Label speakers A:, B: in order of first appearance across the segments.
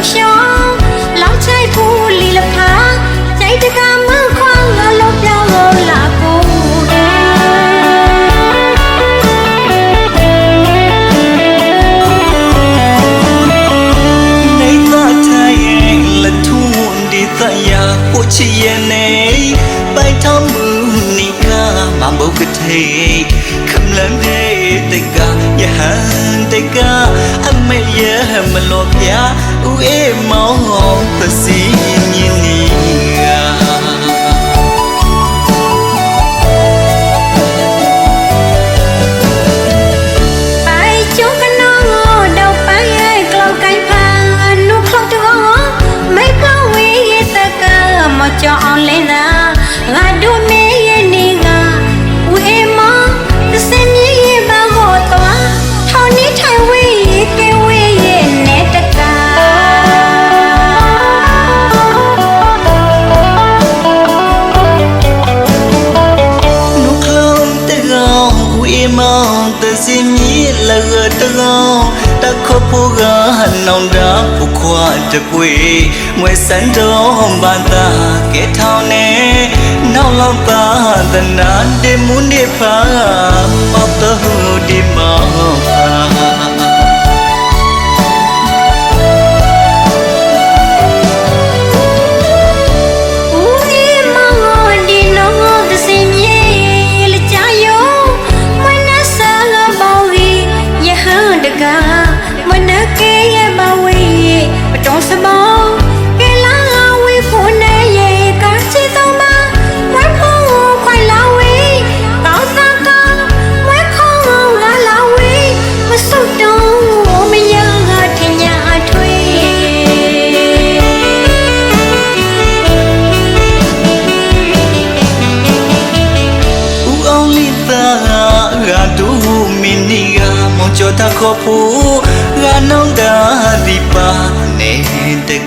A: làm gió lão trái thu lì lập thá chạy tới khá mơ khoang là lúc đau là cô nay ta thay anh là thu muộn đi tại nhà cô chị em này bay thăm mưa nị ca mà bầu cái thầy
B: không lớn thế tình ca nhà hát ကိုချီရဲ့နေပိုင်ထောင်မှုနိကမဘုတ်ကထေခမလန်တဲ့တကယဟန်တကအမေယမလို့ပြဦးအေမောင်းပစီမြင်း စင်မြည်လကတကောင်တခဖို့ကနောင်တာဖုခွာတပွေမွေစန်တော်ဘာသာကဲထောင်းနေနောက်လောက်ပါသနာတေမွန်းနေဖာမောက်တော်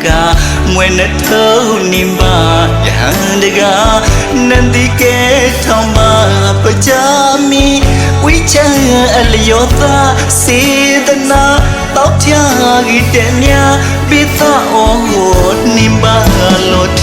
A: ကမွေနဲ့ထုံ
B: နေပါယဟန်တကနန္ဒီကဲထောင်းပါပကြမီဝိချံအလျောသာစေတနာတောက်ချာကြီးတဲ့မြပိသအောနေပါလို့ထီ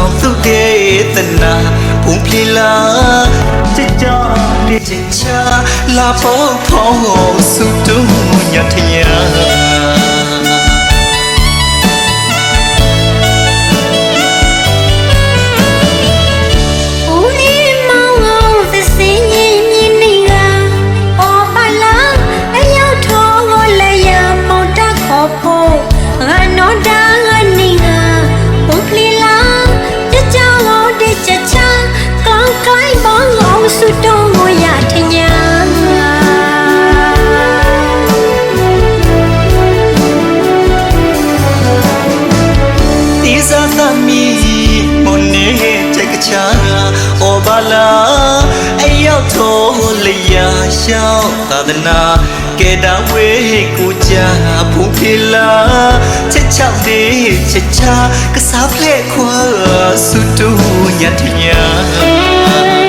A: ရောက်
B: သူတဲ့တနာဖုန်ဖြီလာချစ်ကြတဲ့ချစ်ချာလာဖို့ဖောင်းစုတုံညထညာ
A: ရှောင်း
B: သာသနာကဲတာဝေးကိုကြဖုန်ဖြီလာချက်ချောက်တဲ့ချက်ချာကစားဖလက်ခွာစုတူညထညာ